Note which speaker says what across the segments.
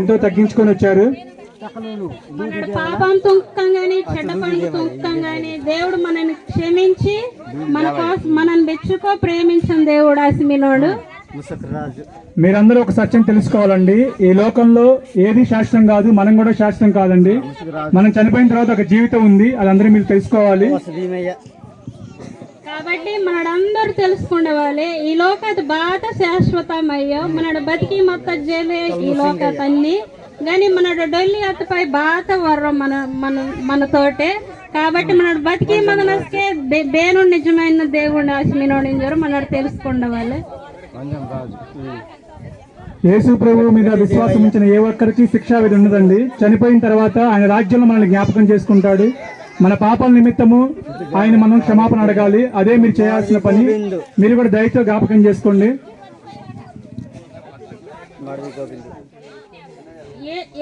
Speaker 1: ఎంతో తగ్గించుకొని వచ్చారు.
Speaker 2: పాపం తుంకంగాని చెడ్డ పనులు తుంకంగాని దేవుడు మనల్ని క్షమించి మన కోసం మనల్ని మెచ్చుకో ప్రేమించిన దేవుడు అసిమినోడు
Speaker 1: మీరందరూ ఒక సత్యం తెలుసుకోవాలండి. ఈ లోకంలో ఏది శాశ్వతం కాదు మనం కూడా శాశ్వతం కాదండి. మనం చనిపోయిన తర్వాత ఒక జీవితం ఉంది అది అందరూ మీరు తెలుసుకోవాలి.
Speaker 2: కాబట్టి మనడందరూ తెలుసుకుండవాలి ఈ లోకత బాధ శాశ్వతమయ్యో మనడు బతికి మొత్తం జేలే ఈ లోకత అన్ని కానీ మన డొల్లి అత్తపై బాత వర్ర మన మన మనతోటే. కాబట్టి మన బతికి మదనస్కే బేను నిజమైన దేవుడు ఆశమినోడించారు మన తెలుసుకుండవాలి
Speaker 1: యేసు ప్రభు మీద విశ్వాసం ఉంచిన ఏ ఒక్కరికి శిక్షా విధి ఉండదండి. చనిపోయిన తర్వాత ఆయన రాజ్యంలో మనల్ని జ్ఞాపకం చేసుకుంటాడు. మన పాపల నిమిత్తము ఆయన మనం క్షమాపణ అడగాలి. అదే మీరు చేయాల్సిన పని. మీరు కూడా దయతో జ్ఞాపకం చేసుకోండి.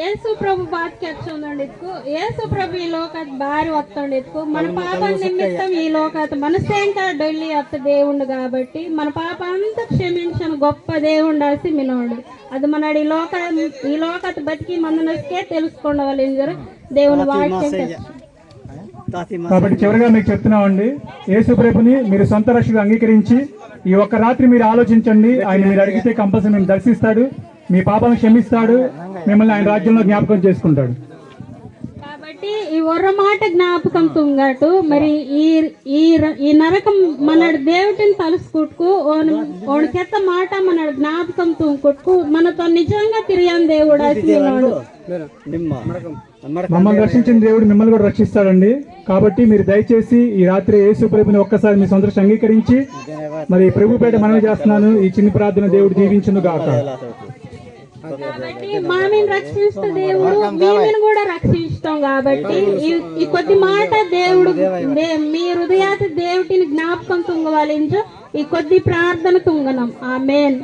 Speaker 2: యేసు ప్రభు బాధ ఈ మన ఈ లోకత కాబట్టి మన పాప అంతా క్షమించిన గొప్ప దేవుండాల్సి మినోడు. అది మన ఈ లోక ఈ లోకత బతికి మందనకే ఏం వల్ల దేవుని వాక్యం
Speaker 1: కాబట్టి చివరిగా మీకు చెప్తున్నామండి యేసు ప్రభుని మీరు సొంత రక్షగా అంగీకరించి ఈ ఒక్క రాత్రి మీరు ఆలోచించండి ఆయన మీరు అడిగితే కంపల్సరీ మేము దర్శిస్తాడు మీ పాపాలను క్షమిస్తాడు మిమ్మల్ని ఆయన రాజ్యంలో జ్ఞాపకం చేసుకుంటాడు.
Speaker 2: కాబట్టి ఈ ఒర్ర మాట జ్ఞాపకం తుంగటు మరి ఈ ఈ ర- ఈ నరకం మన దేవుటిని తలుసుకుట్టుకు ఓడి చెత్త మాట మన జ్ఞాపకం తుంగుట్టుకు మనతో నిజంగా తిరిగాను దేవుడు
Speaker 1: మమ్మల్ని రక్షించిన దేవుడు మిమ్మల్ని కూడా రక్షిస్తాడండి. కాబట్టి మీరు దయచేసి ఈ రాత్రి యేసు ప్రభుని ఒక్కసారి మీ సొంత అంగీకరించి మరి ప్రభుపేట మనవి చేస్తున్నాను. ఈ చిన్ని ప్రార్థన దేవుడు దీవించును గాక.
Speaker 2: కాబట్టి మామిని రక్షిస్తే దేవుడు మేమిని కూడా రక్షిస్తాం కాబట్టి ఈ- కొద్ది మాట దేవుడు మీ హృదయాతి దేవుటిని జ్ఞాపకం తుంగవాలించు. ఈ కొద్ది ప్రార్థన తుంగనం. ఆ మేన్